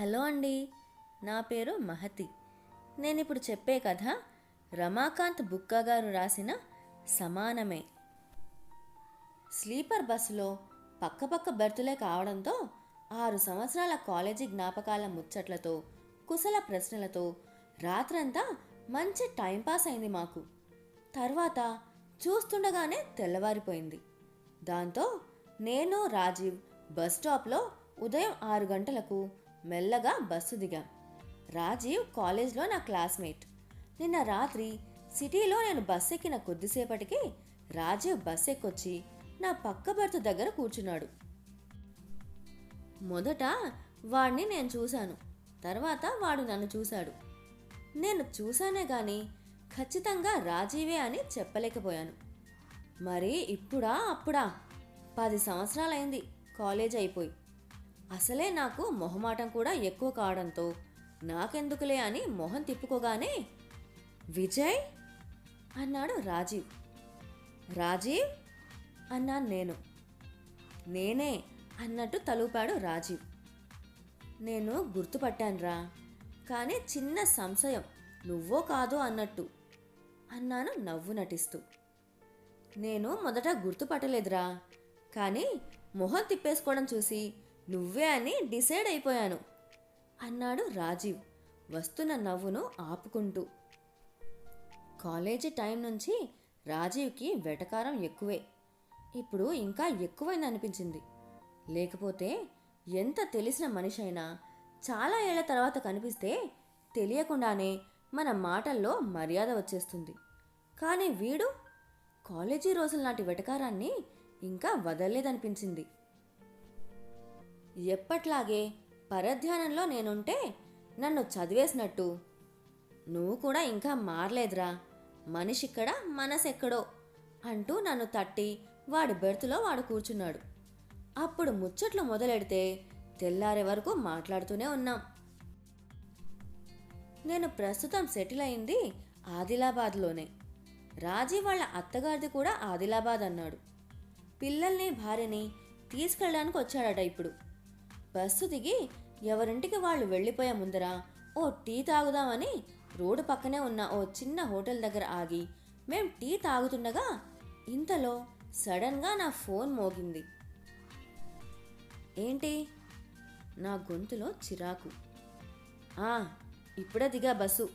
Hello అండి నా పేరు మహతి. నేను ఇప్పుడు చెప్పే కథ రమాకాంత్ బుక్క గారు రాసిన సమానమే. స్లీపర్ బస్సులో పక్కపక్క బెర్తులే కావడంతో ఆరు సంవత్సరాల కాలేజీ జ్ఞాపకాల ముచ్చట్లతో కుశల ప్రశ్నలతో రాత్రంతా మంచి టైంపాస్ అయింది మాకు. తర్వాత చూస్తుండగానే తెల్లవారిపోయింది. దాంతో నేను రాజీవ్ బస్ స్టాప్లో ఉదయం ఆరు గంటలకు మెల్లగా బస్సు దిగాం. రాజీవ్ కాలేజ్లో నా క్లాస్మేట్. నిన్న రాత్రి సిటీలో నేను బస్ ఎక్కిన కొద్దిసేపటికి రాజీవ్ బస్ ఎక్కొచ్చి నా పక్క భర్త దగ్గర కూర్చున్నాడు. మొదట వాడిని నేను చూశాను. తర్వాత వాడు నన్ను చూశాడు. నేను చూశానే కానీ ఖచ్చితంగా రాజీవే అని చెప్పలేకపోయాను. మరి ఇప్పుడా అప్పుడా? పది సంవత్సరాలైంది కాలేజ్ అయిపోయి అసలే నాకు మొహమాటం కూడా ఎక్కువ కావడంతో నాకెందుకులే అని మొహం తిప్పుకోగానే విజయ్! అన్నాడు రాజీవ్. రాజీవ్! అన్నాను నేను. నేనే! అన్నట్టు తలుపాడు రాజీవ్. నేను గుర్తుపట్టానురా కానీ చిన్న సంశయం నువ్వో కాదో అన్నట్టు అన్నాను నవ్వు నటిస్తూ. నేను మొదట గుర్తుపట్టలేదురా కానీ మొహం తిప్పేసుకోవడం చూసి నువ్వే అని డిసైడ్ అయిపోయాను. అన్నాడు రాజీవ్ వస్తున్న నవ్వును ఆపుకుంటూ. కాలేజీ టైం నుంచి రాజీవ్కి వెటకారం ఎక్కువే. ఇప్పుడు ఇంకా ఎక్కువైంది అనిపించింది. లేకపోతే ఎంత తెలిసిన మనిషి అయినా చాలా ఏళ్ళ తర్వాత కనిపిస్తే తెలియకుండానే మన మాటల్లో మర్యాద వచ్చేస్తుంది. కానీ వీడు కాలేజీ రోజుల నాటి వెటకారాన్ని ఇంకా వదలలేదనిపించింది. ఎప్పట్లాగే పరధ్యానంలో నేనుంటే నన్ను చదివేసినట్టు. నువ్వు కూడా ఇంకా మారలేదురా. మనిషిక్కడ మనసెక్కడో అంటూ నన్ను తట్టి వాడి బెర్త్లో వాడు కూర్చున్నాడు. అప్పుడు ముచ్చట్లు మొదలెడితే తెల్లారే వరకు మాట్లాడుతూనే ఉన్నాం. నేను ప్రస్తుతం సెటిల్ అయింది ఆదిలాబాద్లోనే. రాజీ వాళ్ళ అత్తగారిది కూడా ఆదిలాబాద్ అన్నాడు పిల్లల్ని భార్యని తీసుకెళ్ళడానికి వచ్చాడట ఇప్పుడు. బస్సు దిగి ఎవరింటికి వాళ్ళు వెళ్ళిపోయే ముందర ఓ టీ తాగుదామని రోడ్డు పక్కనే ఉన్న ఓ చిన్న హోటల్ దగ్గర ఆగి మేం టీ తాగుతుండగా ఇంతలో సడన్గా నా ఫోన్ మోగింది. ఏంటి? నా గొంతులో చిరాకు. ఆ ఇప్పుడే దిగా బస్సు.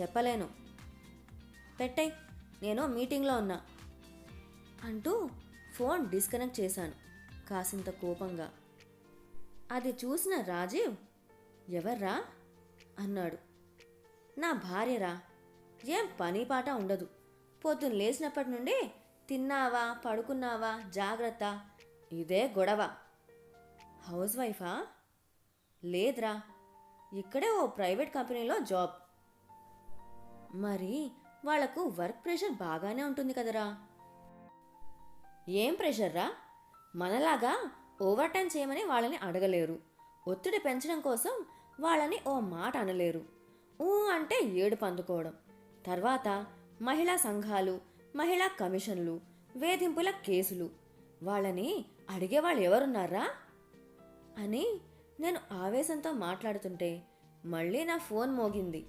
చెప్పలేను. పెట్టే నేను మీటింగ్లో ఉన్నా. అంటూ ఫోన్ డిస్కనెక్ట్ చేశాను కాసింత కోపంగా. అది చూసిన రాజీవ్ ఎవర్రా? అన్నాడు. నా భార్యరా. ఏం పని పాట ఉండదు. పొద్దున్న లేచినప్పటి నుండి తిన్నావా పడుకున్నావా జాగ్రత్త. ఇదే గొడవ. హౌస్ వైఫా? లేదురా. ఇక్కడే ఓ ప్రైవేట్ కంపెనీలో జాబ్. మరి వాళ్ళకు వర్క్ ప్రెషర్ బాగానే ఉంటుంది కదరా? ఏం ప్రెషర్రా? మనలాగా ఓవర్ టైం చేయమని వాళ్ళని అడగలేరు. ఒత్తిడి పెంచడం కోసం వాళ్ళని ఓ మాట అనలేరు. ఊ అంటే ఏడు పందుకోవడం. తర్వాత మహిళా సంఘాలు మహిళా కమిషన్లు వేధింపుల కేసులు. వాళ్ళని అడిగేవాళ్ళు ఎవరున్నారా? అని నేను ఆవేశంతో మాట్లాడుతుంటే మళ్ళీ నా ఫోన్ మోగింది.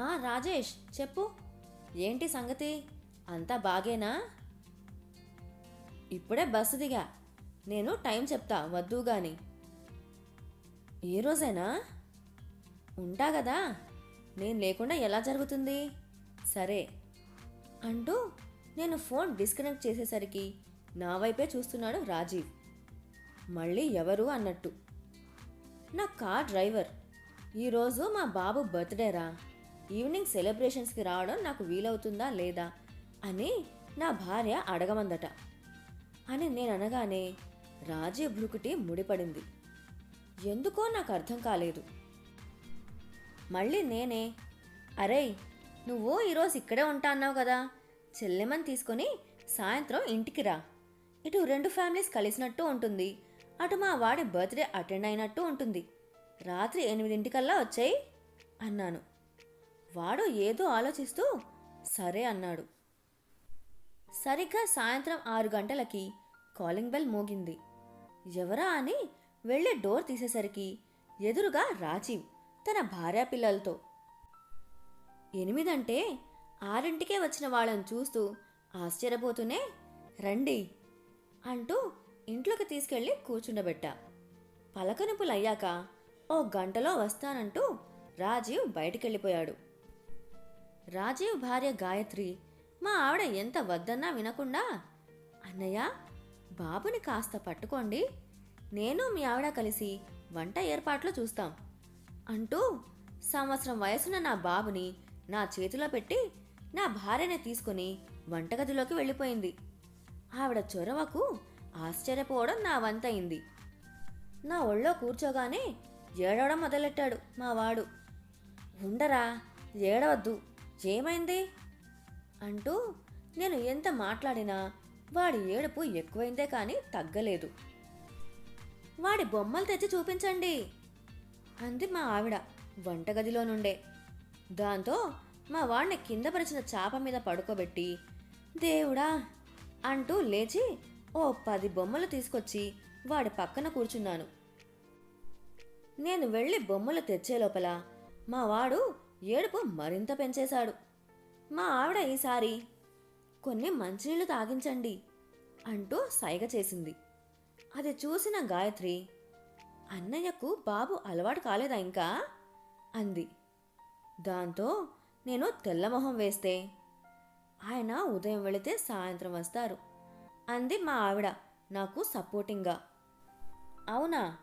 ఆ రాజేష్ చెప్పు. ఏంటి సంగతి? అంతా బాగేనా? ఇప్పుడే బస్సు దిగా. నేను టైం చెప్తా వద్దు గాని. ఏ రోజైనా? ఉంటా కదా? నేను లేకుండా ఎలా జరుగుతుంది? సరే. అంటూ నేను ఫోన్ డిస్కనెక్ట్ చేసేసరికి నా వైపే చూస్తున్నాడు రాజీవ్. మళ్ళీ ఎవరు అన్నట్టు. నా కార్ డ్రైవర్. ఈరోజు మా బాబు బర్త్డేరా ఈవినింగ్ సెలబ్రేషన్స్కి రావడం నాకు వీలవుతుందా లేదా అని నా భార్య అడగమందట. అని నేను అనగానే రాజీ భ్రుకుటి ముడిపడింది. ఎందుకో నాకు అర్థం కాలేదు. మళ్ళీ నేనే అరే నువ్వు ఈరోజు ఇక్కడే ఉంటా అన్నావు కదా చెల్లెమని తీసుకొని సాయంత్రం ఇంటికి రా. ఇటు రెండు ఫ్యామిలీస్ కలిసినట్టు ఉంటుంది అటు మా వాడి బర్త్డే అటెండ్ అయినట్టు ఉంటుంది. రాత్రి ఎనిమిదింటికల్లా వచ్చాయి అన్నాను. వాడు ఏదో ఆలోచిస్తూ సరే అన్నాడు. సరిగ్గా సాయంత్రం ఆరు గంటలకి కాలింగ్ బెల్ మోగింది. ఎవరా అని వెళ్ళే డోర్ తీసేసరికి ఎదురుగా రాజీవ్ తన భార్యా పిల్లలతో. ఎనిమిదంటే ఆరింటికే వచ్చిన వాళ్ళని చూస్తూ ఆశ్చర్యపోతూనే రండి అంటూ ఇంట్లోకి తీసుకెళ్ళి కూర్చుండబెట్టా. పలకనుపులయ్యాక ఓ గంటలో వస్తానంటూ రాజీవ్ బయటికెళ్ళిపోయాడు. రాజీవ్ భార్య గాయత్రి మా ఆవిడ ఎంత వద్దన్నా వినకుండా అన్నయ్య బాబుని కాస్త పట్టుకోండి. నేను మీ ఆవిడ కలిసి వంట ఏర్పాట్లు చూస్తాం. అంటూ సంవత్సరం వయసున్న నా బాబుని నా చేతిలో పెట్టి నా భార్యని తీసుకుని వంటగదిలోకి వెళ్ళిపోయింది. ఆవిడ చొరవకు ఆశ్చర్యపోవడం నా వంతయింది. నా ఒళ్ళో కూర్చోగానే ఏడవడం మొదలెట్టాడు మా వాడు. ఉండరా ఏడవద్దు. ఏమైంది? అంటూ నేను ఎంత మాట్లాడినా వాడి ఏడుపు ఎక్కువైందే కానీ తగ్గలేదు. వాడి బొమ్మలు తెచ్చి చూపించండి అంది మా ఆవిడ వంటగదిలో నుండే. దాంతో మా వాడిని కింద పరిచిన చాప మీద పడుకోబెట్టి దేవుడా అంటూ లేచి ఓ పది బొమ్మలు తీసుకొచ్చి వాడి పక్కన కూర్చున్నాను. నేను వెళ్ళి బొమ్మలు తెచ్చే లోపల మా వాడు ఏడుపు మరింత పెంచేశాడు. మా ఆవిడ ఈసారి కొన్ని మంచినీళ్ళు తాగించండి అంటూ సైగ చేసింది. అది చూసిన గాయత్రి అన్నయ్యకు బాబు అలవాటు కాలేదా ఇంకా? అంది. దాంతో నేను తెల్లమొహం వేస్తే ఆయన ఉదయం వెళితే సాయంత్రం వస్తారు. అంది మా ఆవిడ నాకు సపోర్టింగ్గా. అవునా?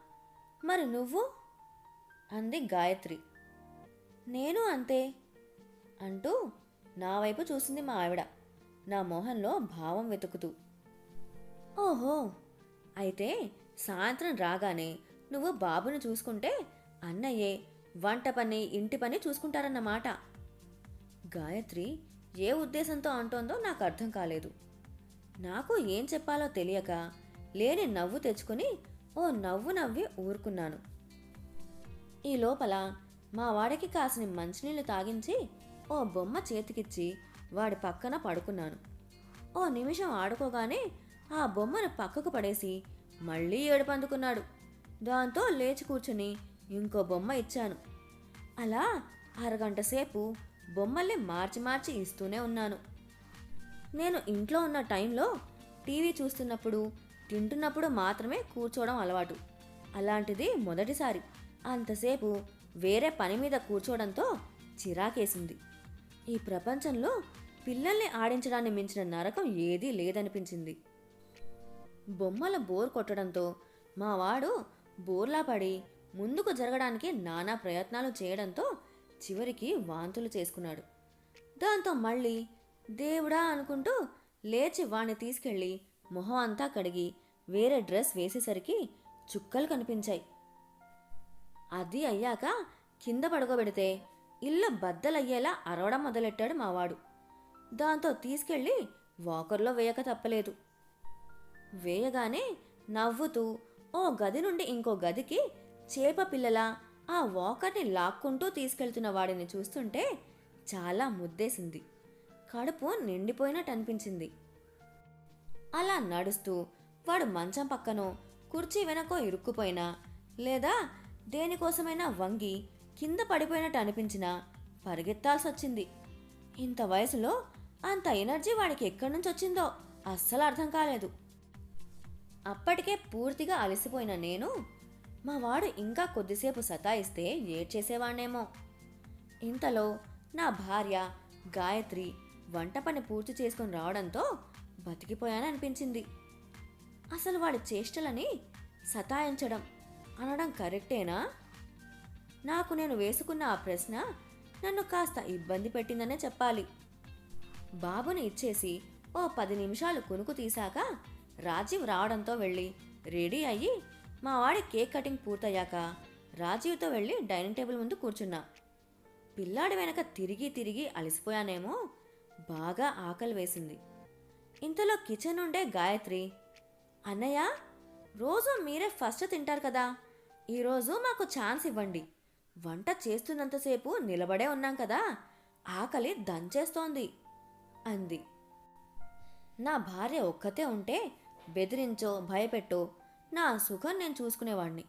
మరి నువ్వు? అంది గాయత్రి. నేను అంతే అంటూ నా వైపు చూసింది మా ఆవిడ. నా మొహంలో భావం వెతుకుతూ. ఓహో! అయితే సాయంత్రం రాగానే నువ్వు బాబుని చూసుకుంటే అన్నయ్యే వంట పని ఇంటి పని చూసుకుంటారన్నమాట. గాయత్రి ఏ ఉద్దేశంతో అంటోందో నాకు అర్థం కాలేదు. నాకు ఏం చెప్పాలో తెలియక లేని నవ్వు తెచ్చుకుని ఓ నవ్వు నవ్వి ఊరుకున్నాను. ఈ లోపల మా వాడికి కాసిన మంచినీళ్ళు తాగించి ఓ బొమ్మ చేతికిచ్చి వాడి పక్కన పడుకున్నాను. ఓ నిమిషం ఆడుకోగానే ఆ బొమ్మను పక్కకు పడేసి మళ్ళీ ఏడుపందుకున్నాడు. దాంతో లేచి కూర్చుని ఇంకో బొమ్మ ఇచ్చాను. అలా అరగంట సేపు బొమ్మల్ని మార్చి మార్చి ఇస్తూనే ఉన్నాను. నేను ఇంట్లో ఉన్న టైంలో టీవీ చూస్తున్నప్పుడు తింటున్నప్పుడు మాత్రమే కూర్చోవడం అలవాటు. అలాంటిది మొదటిసారి. అంతసేపు వేరే పని మీద కూర్చోవడంతో చిరాకేసింది. ఈ ప్రపంచంలో పిల్లల్ని ఆడించడాన్ని మించిన నరకం ఏదీ లేదనిపించింది. బొమ్మల బోర్ కొట్టడంతో మా వాడు బోర్లా పడి ముందుకు జరగడానికి నానా ప్రయత్నాలు చేయడంతో చివరికి వాంతులు చేసుకున్నాడు. దాంతో మళ్ళీ దేవుడా అనుకుంటూ లేచి వాణ్ణి తీసుకెళ్ళి మొహం అంతా కడిగి వేరే డ్రెస్ వేసేసరికి చుక్కలు కనిపించాయి. అది అయ్యాక కింద పడుకోబెడితే ఇల్లు బద్దలయ్యేలా అరవడం మొదలెట్టాడు మావాడు దాంతో తీసుకెళ్ళి వాకర్లో వేయక తప్పలేదు. వేయగానే నవ్వుతూ ఓ గది నుండి ఇంకో గదికి చేప పిల్లల ఆ వాకర్ని లాక్కుంటూ తీసుకెళ్తున్న వాడిని చూస్తుంటే చాలా ముద్దేసింది. కడుపు నిండిపోయినట్టు అనిపించింది. అలా నడుస్తూ వాడు మంచం పక్కనో కుర్చీ వెనకో ఇరుక్కుపోయినా లేదా దేనికోసమైనా వంగి కింద పడిపోయినట్టు అనిపించినా పరిగెత్తాల్సి వచ్చింది ఇంత వయసులో అంత ఎనర్జీ వాడికి ఎక్కడి నుంచి వచ్చిందో అస్సలు అర్థం కాలేదు. అప్పటికే పూర్తిగా అలసిపోయిన నేను మా వాడు ఇంకా కొద్దిసేపు సతాయిస్తే ఏడ్చేసేవాణ్ణేమో. ఇంతలో నా భార్య గాయత్రి వంట పని పూర్తి చేసుకుని రావడంతో బతికిపోయాననిపించింది. అసలు వాడి చేష్టలని సతాయించడం అనడం కరెక్టేనా? నాకు నేను వేసుకున్న ఆ ప్రశ్న నన్ను కాస్త ఇబ్బంది పెట్టిందనే చెప్పాలి. బాబుని ఇచ్చేసి ఓ పది నిమిషాలు కునుకు తీశాక రాజీవ్ రావడంతో వెళ్ళి రెడీ అయ్యి మా వాడి కేక్ కటింగ్ పూర్తయ్యాక రాజీవ్తో వెళ్ళి డైనింగ్ టేబుల్ ముందు కూర్చున్నా. పిల్లాడి వెనక తిరిగి తిరిగి అలసిపోయానేమో బాగా ఆకలి వేసింది. ఇంతలో కిచెన్ ఉండే గాయత్రి అన్నయ్య రోజు మీరే ఫస్ట్ తింటారు కదా ఈరోజు మాకు ఛాన్స్ ఇవ్వండి. వంట చేస్తున్నంతసేపు నిలబడే ఉన్నాం కదా ఆకలి దంచేస్తోంది. అంది. నా భార్య ఒక్కతే ఉంటే బెదిరించో భయపెట్టో నా సుఖం నేను చూసుకునేవాణ్ణి.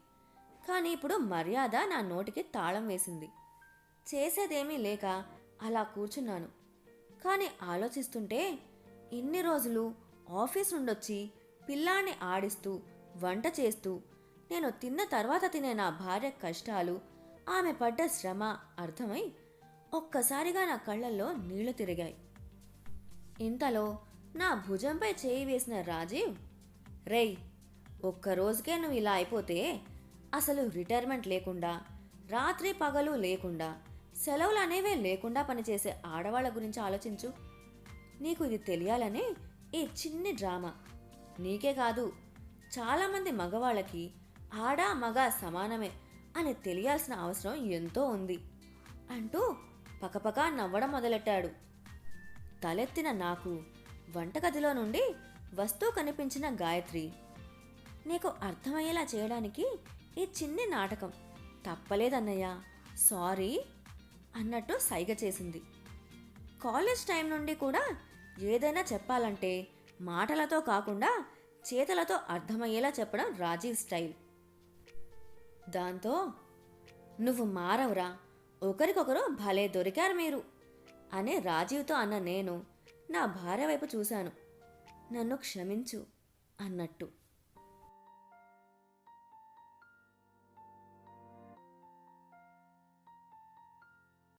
కానీ ఇప్పుడు మర్యాద నా నోటికి తాళం వేసింది. చేసేదేమీ లేక అలా కూర్చున్నాను. కానీ ఆలోచిస్తుంటే ఇన్ని రోజులు ఆఫీస్ నుండొచ్చి పిల్లాన్ని ఆడిస్తూ వంట చేస్తూ నేను తిన్న తర్వాత తినే నా భార్య కష్టాలు ఆమె పడ్డ శ్రమ అర్థమై ఒక్కసారిగా నా కళ్ళల్లో నీళ్ళు తిరిగాయి. ఇంతలో నా భుజంపై చేయి వేసిన రాజీవ్ రేయ్ ఒక్క రోజుకే నువ్వు ఇలా అయిపోతే అసలు రిటైర్మెంట్ లేకుండా రాత్రి పగలు లేకుండా సెలవులు అనేవే లేకుండా పనిచేసే ఆడవాళ్ళ గురించి ఆలోచించు. నీకు ఇది తెలియాలనే ఈ చిన్ని డ్రామా. నీకే కాదు చాలామంది మగవాళ్ళకి ఆడ మగ సమానమే అని తెలియాల్సిన అవసరం ఎంతో ఉంది అంటూ పకపక నవ్వడం మొదలెట్టాడు. తలెత్తిన నాకు వంటగదిలో నుండి వస్తువు కనిపించిన గాయత్రి. నీకు అర్థమయ్యేలా చేయడానికి ఈ చిన్ని నాటకం తప్పలేదన్నయ్య. సారీ అన్నట్టు సైగ చేసింది. కాలేజ్ టైం నుండి కూడా ఏదైనా చెప్పాలంటే మాటలతో కాకుండా చేతలతో అర్థమయ్యేలా చెప్పడం రాజీవ్ స్టైల్. దాంతో నువ్వు మారవురా. ఒకరికొకరు భలే దొరికారు మీరు. అనే రాజీవ్తో అన్న నేను నా భార్య వైపు చూశాను. నన్ను క్షమించు అన్నట్టు.